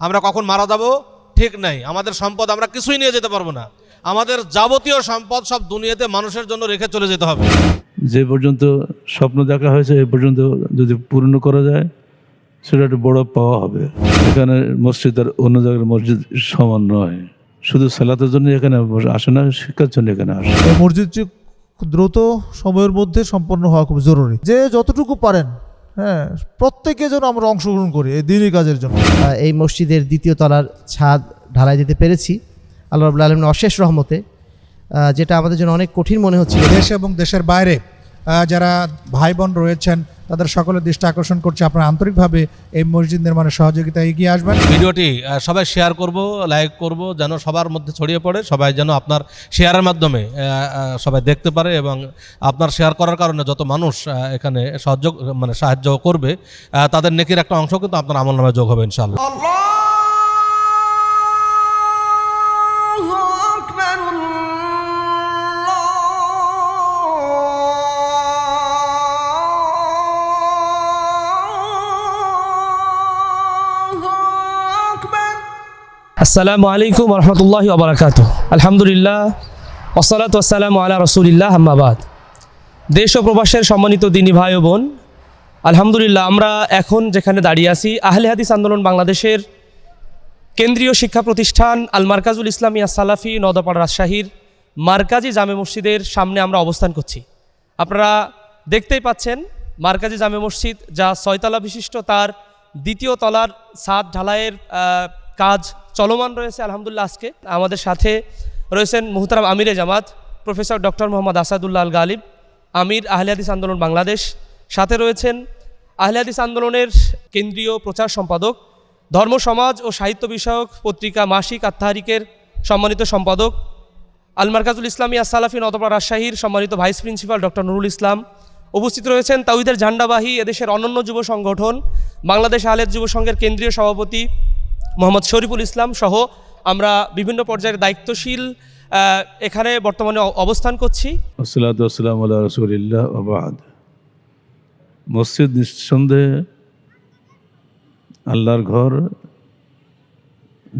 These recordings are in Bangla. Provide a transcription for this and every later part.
আমরা কখন মারা যাব? ঠিক নাই। আমাদের সম্পদ আমরা কিছুই নিয়ে যেতে পারব না। আমাদের যাবতীয় সম্পদ সব দুনিয়াতে মানুষের জন্য রেখে চলে যেতে হবে। যে পর্যন্ত স্বপ্ন দেখা হয়েছে এ পর্যন্ত যদি পূর্ণ করা যায় সেটা একটা বড় পাওয়া হবে। এখানে মসজিদ আর অন্য জায়গার মসজিদ সমান নয়। শুধু সালাতের জন্য এখানে আসে না শিক্ষার জন্য এখানে আসে। এই মসজিদটি খুব দ্রুত সময়ের মধ্যে সম্পন্ন হওয়া খুব জরুরি। যে যতটুকু পারেন হ্যাঁ প্রত্যেকে যেন আমরা অংশগ্রহণ করি এই দিনই কাজের জন্য। এই মসজিদের দ্বিতীয় তলার ছাদ ঢালাই দিতে পেরেছি আল্লাহ রবুল্লা আলমিন অশেষ রহমতে। যেটা আমাদের জন্য অনেক কঠিন মনে হচ্ছে দেশ এবং দেশের বাইরে যারা ভাই বোন রয়েছেন তাদের সকলের দৃষ্টি আকর্ষণ করছে। আপনারা আন্তরিকভাবে এই মসজিদ নির্মাণের সহযোগিতায় এগিয়ে আসবেন। ভিডিওটি সবাই শেয়ার করব লাইক করব, যেন সবার মধ্যে ছড়িয়ে পড়ে, সবাই যেন আপনার শেয়ারের মাধ্যমে সবাই দেখতে পারে এবং আপনার শেয়ার করার কারণে যত মানুষ এখানে সাহায্য মানে সাহায্য করবে তাদের নেকির একটা অংশ কিন্তু আপনার আমল নামে যোগ হবে, ইনশাআল্লাহ। আসসালামু আলাইকুম রহমতুল্লাহ আবরাকাত আলহামদুলিল্লাহ ওসালাত ওসালাম আলা রসুলিল্লাহ আহমাবাদ দেশ ও প্রবাসের সম্মানিত দিনী ভাই ও বোন, আলহামদুলিল্লাহ আমরা এখন যেখানে দাঁড়িয়ে আছি, আহলে হাদিস আন্দোলন বাংলাদেশের কেন্দ্রীয় শিক্ষা প্রতিষ্ঠান আল মার্কাজুল ইসলামিয়া সালাফি নদাপাড়া রাজশাহীর মার্কাজি জামে মসজিদের সামনে আমরা অবস্থান করছি। আপনারা দেখতেই পাচ্ছেন মার্কাজি জামে মসজিদ, যা ছয়তলা বিশিষ্ট, তার দ্বিতীয় তলার ছাদ ঢালাইয়ের কাজ চলমান রয়েছে, আলহামদুলিল্লাহ, আজকে। আমাদের সাথে রয়েছেন মুহতারাম আমিরে জামাত, প্রফেসর ডক্টর মোহাম্মদ আসাদুল্লাহ আল গালিব, আমির আহলে হাদিস আন্দোলন বাংলাদেশ। সাথে রয়েছেন আহলে হাদিস আন্দোলনের কেন্দ্রীয় প্রচার সম্পাদক, ধর্ম, সমাজ ও সাহিত্য বিষয়ক পত্রিকা মাসিক আত্মাহারিকের সম্মানিত সম্পাদক আল মার্কাজুল ইসলামী আসালাফি নতপা রাজশাহীর সম্মানিত vice principal doctor Nurul Islam. উপস্থিত রয়েছেন তাউহিদের ঝান্ডাবাহী এদেশের অনন্য যুব সংগঠন, বাংলাদেশ আহলেদ যুব সংঘের কেন্দ্রীয় সভাপতি মোহাম্মদ শরীফুল ইসলাম সহ আমরা বিভিন্ন পর্যায়ের দায়িত্বশীল এখানে বর্তমানে অবস্থান করছি। মসজিদ নিঃসন্দেহে আল্লাহর ঘর।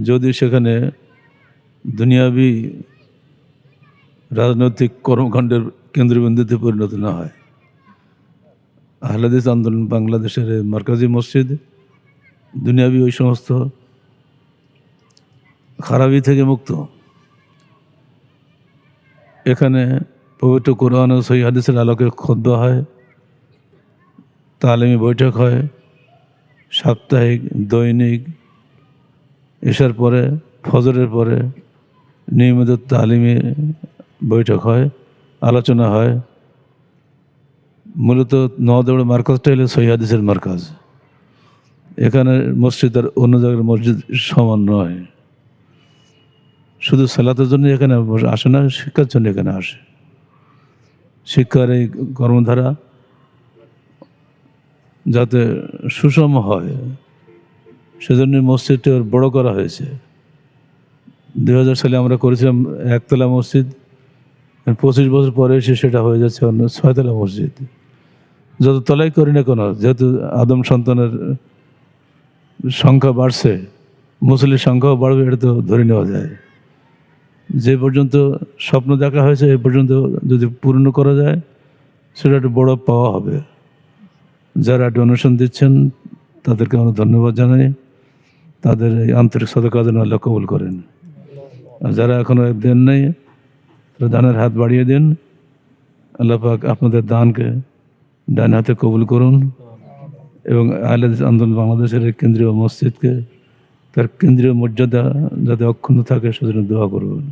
যদি সেখানে দুনিয়াবি রাজনৈতিক কর্মকাণ্ডের কেন্দ্রবিন্দুতে পরিণত না হয় আহলাদিস আন্দোলন বাংলাদেশের মার্কাজি মসজিদ, দুনিয়াবি ওই সমস্ত খারাপি থেকে মুক্ত। এখানে পবিত্র কোরআন ও সহি হাদিসের আলোকে খদ্দ হয়, তালিমি বৈঠক হয়, সাপ্তাহিক, দৈনিক এসার পরে, ফজরের পরে নিয়মিত তালিমি বৈঠক হয়, আলোচনা হয়। মূলত নদৌড় মার্কাজটা হলো সহি হাদিসের মার্কাজ। এখানে মসজিদ আর অন্য জায়গার মসজিদ সমান নয়। শুধু সালাতের জন্য এখানে আসে না, শিক্ষার জন্য এখানে আসে। শিক্ষার এই কর্মধারা যাতে সুষম হয় সেজন্য মসজিদটি ওর বড় করা হয়েছে। দুই হাজার সালে আমরা করেছিলাম একতলা মসজিদ, পঁচিশ বছর পরে এসে সেটা হয়ে যাচ্ছে অন্য ছয়তলা মসজিদ। যত তলাই করি না কোনো, যেহেতু আদম সন্তানের সংখ্যা বাড়ছে মুসলির সংখ্যাও বাড়বে, এটা তো ধরে নেওয়া যায়। যে পর্যন্ত স্বপ্ন দেখা হয়েছে, এ পর্যন্ত যদি পূর্ণ করা যায়, সেটা একটা বড় পাওয়া হবে। যারা ডোনেশন দিচ্ছেন, তাদেরকে আমরা ধন্যবাদ জানাই। তাদের এই আন্তরিক সদকা আল্লাহ কবুল করেন। আর যারা এখনও দেন নেই, তারা দানের হাত বাড়িয়ে দিন। আল্লাহ পাক আপনাদের দানকে ডান হাতে কবুল করুন। এবং আহলে আন্দোলন বাংলাদেশের কেন্দ্রীয় মসজিদকে তার কেন্দ্রীয় মর্যাদা যাতে অক্ষুণ্ণ থাকে, সেজন্য দোয়া করবেন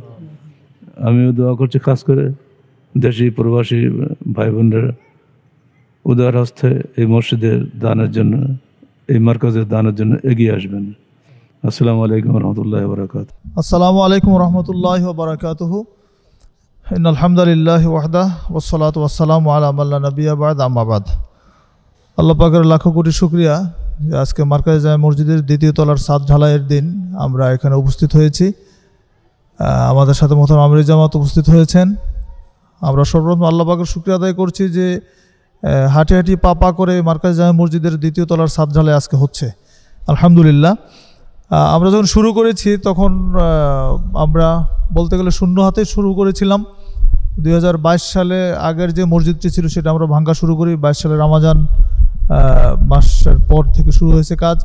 আমিও দোয়া করছি, খাস করে দেশি প্রবাসী ভাই বোনরা উদার হস্তে এই মসজিদের দানের জন্য, এই মার্কাজের দানের জন্য এগিয়ে আসবেন। আসসালামু আলাইকুম রহমতুল্লাহ বরাকাত আসসালামু আলাইকুম রহমতুল্লাহ বারকাতুহ। ইন আলহামদুলিল্লাহ ওয়াহদা ওসলাত ওয়াসালাম আলা আল্লাহ নবী আবাদ আমাবাদ আল্লাহ পাকের লাখো কোটি শুক্রিয়া। আজকে মার্কাজ জামে মসজিদের দ্বিতীয় তলার সাত ঢালাইয়ের দিন আমরা এখানে উপস্থিত হয়েছি। আমাদের সাথে মোহতারাম আমির জামাত উপস্থিত হয়েছেন। আমরা সর্বপ্রথম আল্লাহ পাকের শুক্রিয়া আদায় করছি যে হাঁটি হাঁটি পা পা করে মার্কাজ জামে মসজিদের দ্বিতীয় তলার সাত ঢালাই আজকে হচ্ছে। আলহামদুলিল্লাহ। আমরা যখন শুরু করেছি, তখন আমরা বলতে গেলে শূন্য হাতে শুরু করেছিলাম। দু হাজার বাইশ সালে আগের যে মসজিদটি ছিল, সেটা আমরা ভাঙ্গা শুরু করি। বাইশ সালে রামাজান মাসের পর থেকে শুরু হয়েছে কাজ।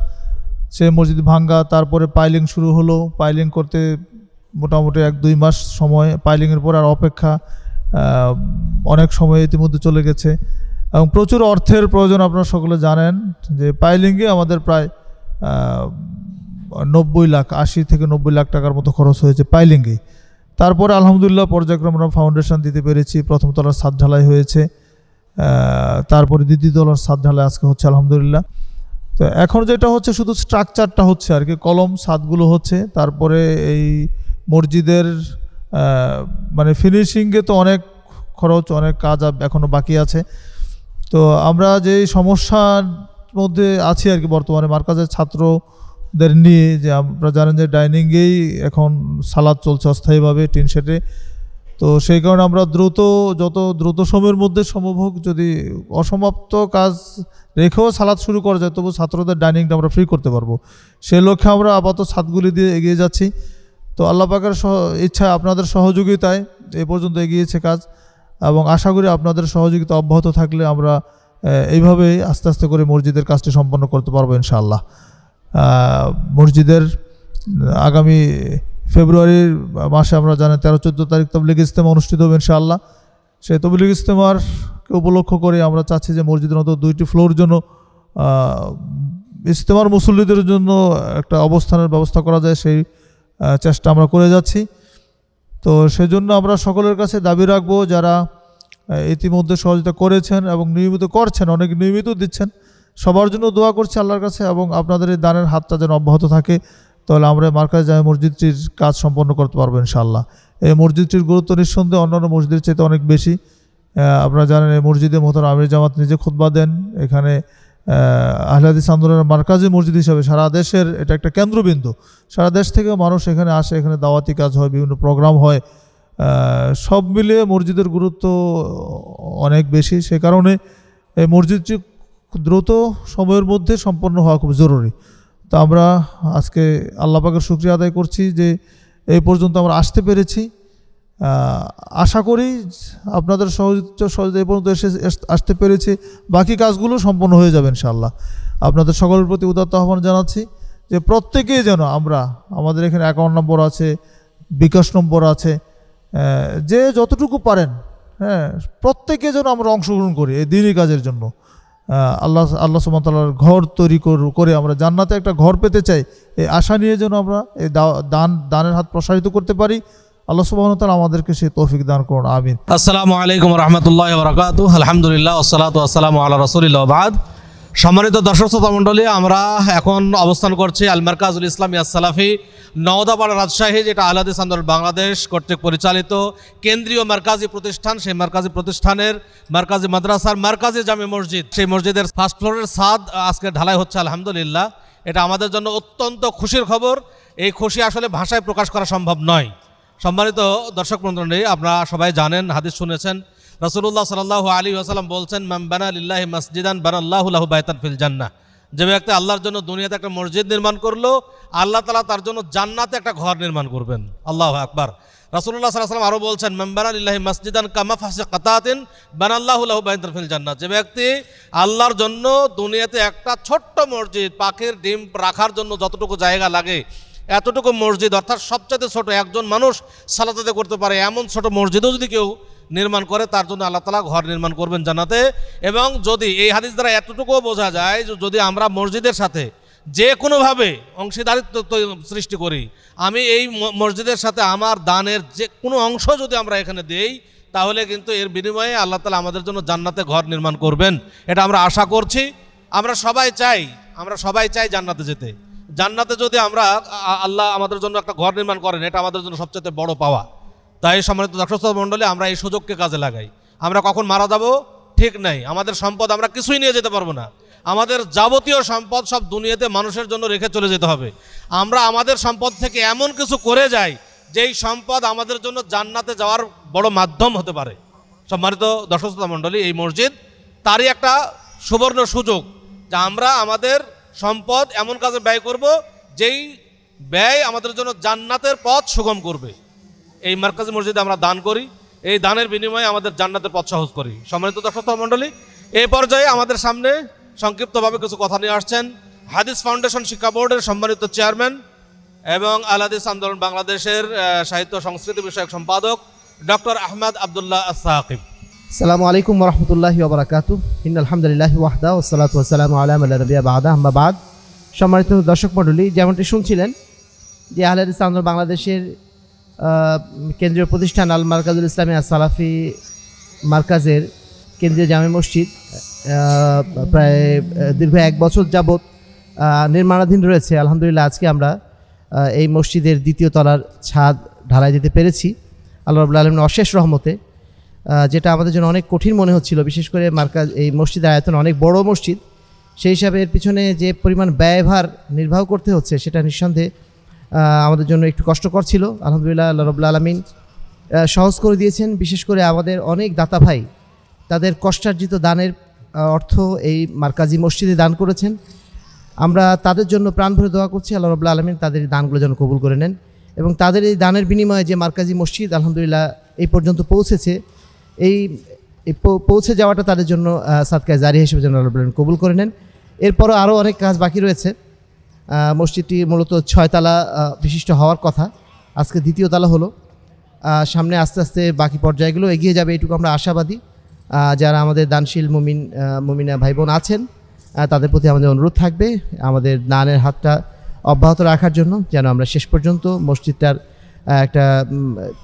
সে মসজিদ ভাঙ্গা, তারপরে পাইলিং শুরু হলো। পাইলিং করতে মোটামুটি এক দুই মাস সময়, পাইলিংয়ের পর আর অপেক্ষা অনেক সময় ইতিমধ্যে চলে গেছে। এবং প্রচুর অর্থের প্রয়োজন আপনারা সকলে জানেন, যে পাইলিংয়ে আমাদের প্রায় নব্বই লাখ, আশি থেকে নব্বই লাখ টাকার মতো খরচ হয়েছে পাইলিংয়ে। তারপরে আলহামদুলিল্লাহ পর্যায়ক্রমে আমরা ফাউন্ডেশন দিতে পেরেছি। প্রথম তলার ছাদ ঢালাই হয়েছে। তারপরে দ্বিতীয় তলার ছাদ ঢালাই আজকে হচ্ছে আলহামদুলিল্লাহ। তো এখন যেটা হচ্ছে শুধু স্ট্রাকচারটা হচ্ছে আর কি, কলম ছাদগুলো হচ্ছে, তারপরে এই মসজিদের মানে ফিনিশিংয়ে তো অনেক খরচ, অনেক কাজ এখনও বাকি আছে। তো আমরা যে সমস্যার মধ্যে আছি আর কি বর্তমানে, মার্কাজের ছাত্রদের নিয়ে, যে আপনারা জানেন যে ডাইনিংয়েই এখন সালাদ চলছে অস্থায়ীভাবে, টিন শেডে তো সেই কারণে আমরা দ্রুত, যত দ্রুত সময়ের মধ্যে সম্ভব হোক, যদি অসমাপ্ত কাজ রেখেও সালাদ শুরু করা যায়, তবু ছাত্রদের ডাইনিংটা আমরা ফ্রি করতে পারব। সেই লক্ষ্যে আমরা আপাতত ছাদগুলি দিয়ে এগিয়ে যাচ্ছি। তো আল্লাহ পাকের সহ, ইচ্ছা আপনাদের সহযোগিতায় এ পর্যন্ত এগিয়েছে কাজ এবং আশা করি আপনাদের সহযোগিতা অব্যাহত থাকলে আমরা এইভাবেই আস্তে আস্তে করে মসজিদের কাজটি সম্পন্ন করতে পারব ইনশাআল্লাহ। মসজিদের আগামী ফেব্রুয়ারির মাসে আমরা জানি তেরো চোদ্দ তারিখ তবলিগ ইজতেমা অনুষ্ঠিত হবে ইনশাআল্লাহ। সেই তবলিগ ইজতেমার উপলক্ষ করে আমরা চাচ্ছি যে মসজিদের মতো দুইটি ফ্লোর জন্য ইজতেমার মুসল্লিদের জন্য একটা অবস্থানের ব্যবস্থা করা যায় সেই চেষ্টা আমরা করে যাচ্ছি। তো সেজন্য আমরা সকলের কাছে দাবি রাখব যারা ইতিমধ্যে সহযোগিতা করেছেন এবং নিয়মিত করছেন, অনেক নিয়মিত দিচ্ছেন, সবার জন্য দোয়া করছি আল্লাহর কাছে এবং আপনাদের এই দানের হাতটা যেন অব্যাহত থাকে। তাহলে আমরা মার্কাজ জামে মসজিদটির কাজ সম্পন্ন করতে পারব ইনশাআল্লাহ। এই মসজিদটির গুরুত্ব নিঃসন্দেহে অন্যান্য মসজিদের চেয়ে অনেক বেশি। আপনারা জানেন এই মসজিদে মোহতার আমির জামাত নিজে খুতবা দেন। এখানে আহলাদিস আন্দোলনের মার্কাজি মসজিদ হিসাবে সারা দেশের এটা একটা কেন্দ্রবিন্দু। সারা দেশ থেকেও মানুষ এখানে আসে, এখানে দাওয়াতি কাজ হয়, বিভিন্ন প্রোগ্রাম হয়। সব মিলিয়ে মসজিদের গুরুত্ব অনেক বেশি। সে কারণে এই মসজিদটি দ্রুত সময়ের মধ্যে সম্পন্ন হওয়া খুব জরুরি। তো আমরা আজকে আল্লাহ পাকের শুক্রিয়া আদায় করছি যে এই পর্যন্ত আমরা আসতে পেরেছি। আশা করি আপনাদের সহযোগিতা সহযোগিতা এই পর্যন্ত এসে আসতে পেরেছি। বাকি কাজগুলো সম্পন্ন হয়ে যাবে ইনশাআল্লাহ। আপনাদের সকলের প্রতি উদাত্ত আহ্বান জানাচ্ছি যে প্রত্যেকেই যেন আমরা, আমাদের এখানে অ্যাকাউন্ট নম্বর আছে, বিকাশ নম্বর আছে যে যতটুকু পারেন হ্যাঁ প্রত্যেকে যেন আমরা অংশগ্রহণ করি এই দিনই কাজের জন্য। আল্লাহ আল্লাহ সুমতাল্লাহর ঘর তৈরি কর- আমরা জান্নাতে একটা ঘর পেতে চাই। এই আশা নিয়ে যেন আমরা এই দান, দানের হাত প্রসারিত করতে পারি। আল্লাহ সুবাহতাল আমাদেরকে সেই তৌফিক দান করুন, আমিন। আসসালামু আলাইকুম রহমতুল্লাহ আলহামদুলিল্লাহ আসসালামু আল্লাহ রসুলিল্লাহ সম্মানিত দর্শক শ্রোতা মণ্ডলী, আমরা এখন অবস্থান করছি আল মার্কাজুল ইসলাম ইয়াসালাফি নওদাপাড়া রাজশাহী, যেটা আহলাদিস আন্দোলন বাংলাদেশ কর্তৃক পরিচালিত কেন্দ্রীয় মার্কাজি প্রতিষ্ঠান। সেই মার্কাজি প্রতিষ্ঠানের মার্কাজি মাদ্রাসার মার্কাজি জামে মসজিদ, সেই মসজিদের ফার্স্ট ফ্লোরের ছাদ আজকে ঢালাই হচ্ছে, আলহামদুলিল্লাহ। এটা আমাদের জন্য অত্যন্ত খুশির খবর। এই খুশি আসলে ভাষায় প্রকাশ করা সম্ভব নয়। সম্মানিত দর্শক মন্ডলী আপনারা সবাই জানেন, হাদিস শুনেছেন। রসুল্লাহ সাল্লাহ আলী আসালাম বলছেন মাম বানা লিল্লাহি মসজিদান বানাল্লাহু লাহু বাইতান ফিল জান্নাহ। যে ব্যক্তি আল্লাহর জন্য দুনিয়াতে একটা মসজিদ নির্মাণ করল, আল্লাহ তালা তার জন্য জান্নাতে একটা ঘর নির্মাণ করবেন। আল্লাহ আকবার। রাসুল্লাহ সাল্লাহ সাল্লাম আরও বলছেন মেম্বারা লিল্লাহি মসজিদান কামা ফাসে কাতাতিন বানাল্লাহু লাহু বাইতান ফিল জান্নাহ। যে ব্যক্তি আল্লাহর জন্য দুনিয়াতে একটা ছোট্ট মসজিদ, পাখির ডিম রাখার জন্য যতটুকু জায়গা লাগে, এতটুকু মসজিদ, অর্থাৎ সবচাইতে ছোট একজন মানুষ সালাতাতে করতে পারে, এমন ছোট মসজিদও যদি কেউ নির্মাণ করে, তার জন্য আল্লাহ তালা ঘর নির্মাণ করবেন জানাতে এবং যদি এই হাদিস দ্বারা এতটুকুও বোঝা যায় যে যদি আমরা মসজিদের সাথে যে কোনোভাবে অংশীদারিত্ব সৃষ্টি করি, আমি এই মসজিদের সাথে আমার দানের যে কোনো অংশ যদি আমরা এখানে দেই, তাহলে কিন্তু এর বিনিময়ে আল্লাহ তালা আমাদের জন্য জান্নাতে ঘর নির্মাণ করবেন। এটা আমরা আশা করছি। আমরা সবাই চাই, আমরা সবাই চাই জান্নাতে যেতে। জান্নাতে যদি আমরা আল্লাহ আমাদের জন্য একটা ঘর নির্মাণ করেন, এটা আমাদের জন্য সবচেয়ে বড় পাওয়া। তাই সম্মানিত দর্শক মণ্ডলী, আমরা এই সুযোগকে কাজে লাগাই। আমরা কখন মারা যাব? ঠিক নাই। আমাদের সম্পদ আমরা কিছুই নিয়ে যেতে পারব না। আমাদের যাবতীয় সম্পদ সব দুনিয়াতে মানুষের জন্য রেখে চলে যেতে হবে। আমরা আমাদের সম্পদ থেকে এমন কিছু করে যাই, যেই সম্পদ আমাদের জন্য জান্নাতে যাওয়ার বড় মাধ্যম হতে পারে। সম্মানিত দর্শক মণ্ডলী, এই মসজিদ তারই একটা সুবর্ণ সুযোগ, যে আমরা আমাদের সম্পদ এমন কাজে ব্যয় করব, যেই ব্যয় আমাদের জন্য জান্নাতের পথ সুগম করবে। এই মার্কাজি মসজিদে আমরা দান করি, এই দানের বিনিময়ে আমাদের জান্নাতের পথ সহজ করি। সম্মানিত দর্শক মণ্ডলী এই পর্যায়ে আমাদের সামনে সংক্ষিপ্তভাবে কিছু কথা নিয়ে আসছেন হাদিস ফাউন্ডেশন শিক্ষা বোর্ডের সম্মানিত চেয়ারম্যান এবং আলাদিস আন্দোলন বাংলাদেশের সাহিত্য সংস্কৃতি বিষয়ক সম্পাদক ডক্টর আহমদ আবদুল্লাহ সাকিব সালামু আলাইকুম রহমতুল্লাহি ইন আলহামদুলিল্লাহ ওয়াহদা ওসালাত ওসালাম আলাম আল্লাহ রবিয়া বাদা। সম্মানিত দর্শক মণ্ডলী, যেমনটি শুনছিলেন যে আহলে হাদিস আন্দোলন বাংলাদেশের কেন্দ্রীয় প্রতিষ্ঠান আল মার্কাজুল ইসলামিয়া সালাফি মার্কাজের কেন্দ্রীয় জামে মসজিদ প্রায় দীর্ঘ এক বছর যাবৎ নির্মাণাধীন রয়েছে। আলহামদুলিল্লাহ, আজকে আমরা এই মসজিদের দ্বিতীয় তলার ছাদ ঢালাই দিতে পেরেছি। আল্লাহ রবুল্লা আলমিন অশেষ রহমতে যেটা আমাদের জন্য অনেক কঠিন মনে হচ্ছিল। বিশেষ করে মার্কাজ, এই মসজিদের আয়তন অনেক বড় মসজিদ। সেই হিসাবে এর পিছনে যে পরিমাণ ব্যয়ভার নির্বাহ করতে হচ্ছে, সেটা নিঃসন্দেহে আমাদের জন্য একটু কষ্টকর ছিল। আলহামদুলিল্লাহ, আল্লাহ রবুল্লা আলমিন সহজ করে দিয়েছেন। বিশেষ করে আমাদের অনেক দাতা ভাই, তাদের কষ্টার্জিত দানের অর্থ এই মার্কাজি মসজিদে দান করেছেন। আমরা তাদের জন্য প্রাণ ভরে দোয়া করছি। আল্লাহ রবুল্লা আলমিন তাদের দানগুলো যেন কবুল করে নেন এবং তাদের এই দানের বিনিময়ে যে মার্কাজি মসজিদ, আলহামদুলিল্লাহ, এই পর্যন্ত পৌঁছেছে, এই পৌঁছে যাওয়াটা তাদের জন্য সাদকায় জারি হিসেবে যেন আল্লাহ কবুল করে নেন। এরপরও আরও অনেক কাজ বাকি রয়েছে। মসজিদটি মূলত ছয়তলা বিশিষ্ট হওয়ার কথা। আজকে দ্বিতীয় তালা হলো। সামনে আস্তে আস্তে বাকি পর্যায়গুলো এগিয়ে যাবে এইটুকু আমরা আশাবাদী। যারা আমাদের দানশীল মুমিন মুমিনা ভাই বোন আছেন তাদের প্রতি আমাদের অনুরোধ থাকবে আমাদের দানের হাতটা অব্যাহত রাখার জন্য, যেন আমরা শেষ পর্যন্ত মসজিদটার একটা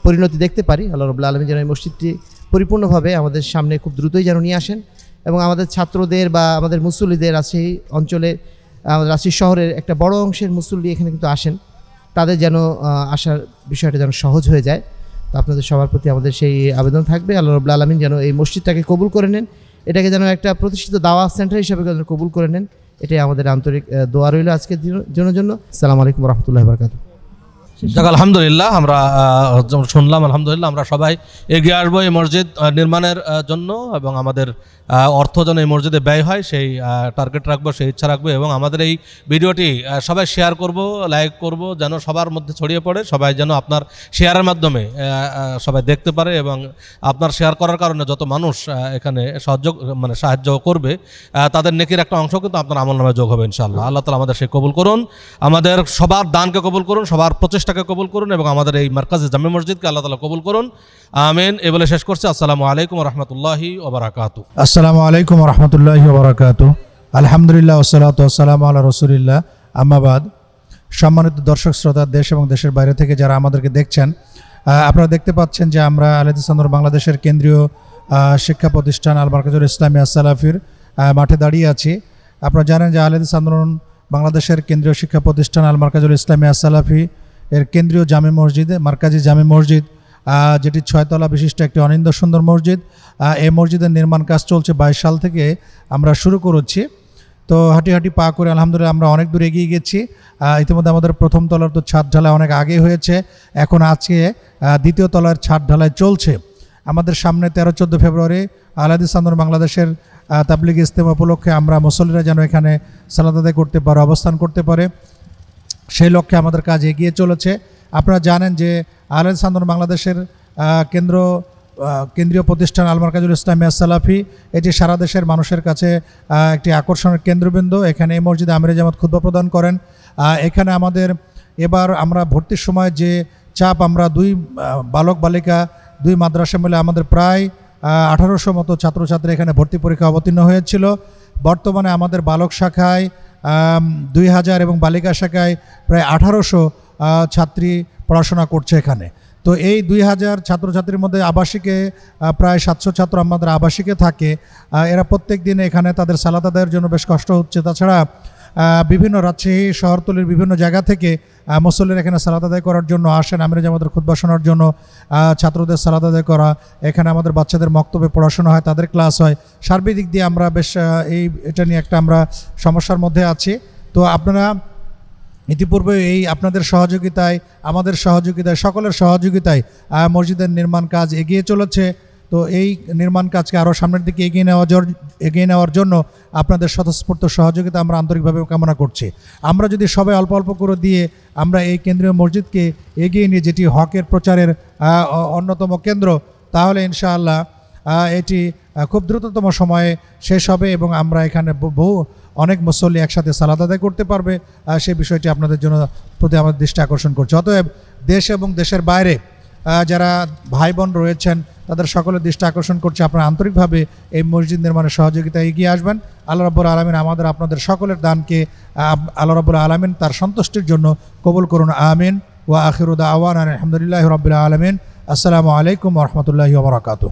পরিণতি দেখতে পারি। আল্লাহ রবুল্লা আলমী যেন এই মসজিদটি পরিপূর্ণভাবে আমাদের সামনে খুব দ্রুতই যেন নিয়ে আসেন এবং আমাদের ছাত্রদের বা আমাদের মুসল্লিদের রাজশাহী অঞ্চলে আমাদের রাঁচি শহরের একটা বড় অংশের মুসল্লি এখানে কিন্তু আসেন। তাদের যেন আসার বিষয়টা যেন সহজ হয়ে যায়। তো আপনাদের সবার প্রতি আমাদের সেই আবেদন থাকবে। আল্লাহ রবুল্লা আলমিন যেন এই মসজিদটাকে কবুল করে নেন। এটাকে যেন একটা প্রতিষ্ঠিত দাওয়া সেন্টার হিসাবে কবুল করে নেন। এটাই আমাদের আন্তরিক দোয়া রইল আজকের জন্য জন্য। সালাম আলাইকুম রহমতুল্লাহ বরকাত যাক, আলহামদুলিল্লাহ, আমরা শুনলাম, আলহামদুলিল্লাহ, আমরা সবাই এগিয়ে আসব এই মসজিদ নির্মাণের জন্য এবং আমাদের অর্থ যেন এই মসজিদে ব্যয় হয়, সেই টার্গেট রাখব, সেই ইচ্ছা রাখব এবং আমাদের এই ভিডিওটি সবাই শেয়ার করব লাইক করব, যেন সবার মধ্যে ছড়িয়ে পড়ে, সবাই যেন আপনার শেয়ারের মাধ্যমে সবাই দেখতে পারে এবং আপনার শেয়ার করার কারণে যত মানুষ এখানে সহযোগ মানে সাহায্য করবে তাদের নেকির একটা অংশ কিন্তু আপনার আমল নামে যোগ হবে ইনশাল্লাহ আল্লাহ তালা আমাদের সেই কবুল করুন, আমাদের সবার দানকে কবুল করুন, সবার প্রচেষ্টাকে কবুল করুন এবং আমাদের এই মার্কাজে জামে মসজিদকে আল্লাহ তালা কবুল করুন। আমিন। এ বলে শেষ করছে। আসসালামু আলাইকুম রহমতুল্লাহি ওবরাকাতু। আসসালামু আলাইকুম রহমতুল্লাহ বরাকাত আলহামদুলিল্লাহ ওসালাত আসসালাম আল্লাহ রসুলিল্লাহ। আম্মাবাদ সম্মানিত দর্শক, শ্রোতা, দেশ এবং দেশের বাইরে থেকে যারা আমাদেরকে দেখছেন আপনারা দেখতে পাচ্ছেন যে আমরা আলহাদিসান্দর বাংলাদেশের কেন্দ্রীয় শিক্ষা প্রতিষ্ঠান আল মার্কাজুল ইসলামী আসালাফির মাঠে দাঁড়িয়ে আছি। আপনারা জানেন যে আলহাদিস আন্দোলন বাংলাদেশের কেন্দ্রীয় শিক্ষা প্রতিষ্ঠান আল মার্কাজুল ইসলামী আসালাফি এর কেন্দ্রীয় জামে মসজিদে, মার্কাজি জামে মসজিদ যেটি ছয়তলা বিশিষ্ট একটি অনিন্দ সুন্দর মসজিদ এই মসজিদের নির্মাণ কাজ চলছে বাইশ সাল থেকে আমরা শুরু করেছি। তো হাঁটি হাঁটি পা করে আলহামদুলিল্লাহ আমরা অনেক দূর এগিয়ে গেছি। ইতিমধ্যে আমাদের প্রথম তলার তো ছাদ ঢালাই অনেক আগে হয়েছে, এখন আজকে দ্বিতীয় তলার ছাদ ঢালাই চলছে। আমাদের সামনে তেরো চোদ্দ ফেব্রুয়ারি আলাদিস আন্দোলন বাংলাদেশের তাবলিগ ইস্তেমা উপলক্ষে আমরা মুসল্লিরা যেন এখানে সালাদ আদায় করতে পারে, অবস্থান করতে পারে। সেই লক্ষ্যে আমাদের কাজ এগিয়ে চলেছে। আপনারা জানেন যে আলহাজ আন্দোলন বাংলাদেশের কেন্দ্র কেন্দ্রীয় প্রতিষ্ঠান আল মার্কাজুল ইসলামী সালাফি, এটি সারা দেশের মানুষের কাছে একটি আকর্ষণের কেন্দ্রবিন্দু। এখানে এই মসজিদে আমির জামাত ক্ষুদ্র প্রদান করেন। এখানে আমাদের এবার আমরা ভর্তির সময় যে চাপ আমরা দুই বালক বালিকা, দুই মাদ্রাসা মিলে আমাদের প্রায় আঠারোশো মতো ছাত্রছাত্রী এখানে ভর্তি পরীক্ষা অবতীর্ণ হয়েছিল। বর্তমানে আমাদের বালক শাখায় দুই হাজার এবং বালিকা শাখায় প্রায় আঠারোশো ছাত্রী পড়াশোনা করছে এখানে। তো এই দুই হাজার ছাত্রছাত্রীর মধ্যে আবাসিকে প্রায় সাতশো ছাত্র আমাদের আবাসিকে থাকে। এরা প্রত্যেক দিন এখানে তাদের সালাদ আদায়ের জন্য বেশ কষ্ট হচ্ছে। তাছাড়া বিভিন্ন রাজশাহী শহরতলির বিভিন্ন জায়গা থেকে মুসল্লিরা এখানে সালাদ আদায় করার জন্য আসেন। আমির আমাদের খুদ্ শোনার জন্য ছাত্রদের সালাদ আদায় করা। এখানে আমাদের বাচ্চাদের মক্তব্যে পড়াশোনা হয়, তাদের ক্লাস হয়। সার্বিক দিক দিয়ে আমরা বেশ এই, এটা নিয়ে একটা আমরা সমস্যার মধ্যে আছি। তো আপনারা ইতিপূর্বে এই আপনাদের সহযোগিতায়, আমাদের সহযোগিতায়, সকলের সহযোগিতায় মসজিদের নির্মাণ কাজ এগিয়ে চলেছে। তো এই নির্মাণ কাজকে আরও সামনের দিকে এগিয়ে নেওয়া এগিয়ে নেওয়ার জন্য আপনাদের স্বতঃস্ফূর্ত সহযোগিতা আমরা আন্তরিকভাবে কামনা করছি। আমরা যদি সবাই অল্প অল্প করে দিয়ে আমরা এই কেন্দ্রীয় মসজিদকে এগিয়ে নিয়ে, যেটি হকের প্রচারের অন্যতম কেন্দ্র, তাহলে ইনশাআল্লাহ এটি খুব দ্রুততম সময়ে শেষ হবে এবং আমরা এখানে বহু, অনেক মুসল্লি একসাথে সালাদ আদায় করতে পারবে। সেই বিষয়টি আপনাদের জন্য প্রতি আমাদের দৃষ্টি আকর্ষণ করছে। অতএব দেশ এবং দেশের বাইরে যারা ভাই বোন রয়েছেন তাদের সকলের দৃষ্টি আকর্ষণ করছে। আপনার আন্তরিকভাবে এই মসজিদ নির্মাণের সহযোগিতা এগিয়ে আসবেন। আল্লাহ রব্বুল আলমিন আমাদের আপনাদের সকলের দানকে আল্লাহ রব্বুল আলমিন তার সন্তুষ্টির জন্য কবুল করুন। আমিন। ওয়া আখিরুদা আওয়ান আলহামদুলিল্লাহ রবিল আলমিন। আসসালামু আলাইকুম রহমতুল্লাহি ওবরাকাতু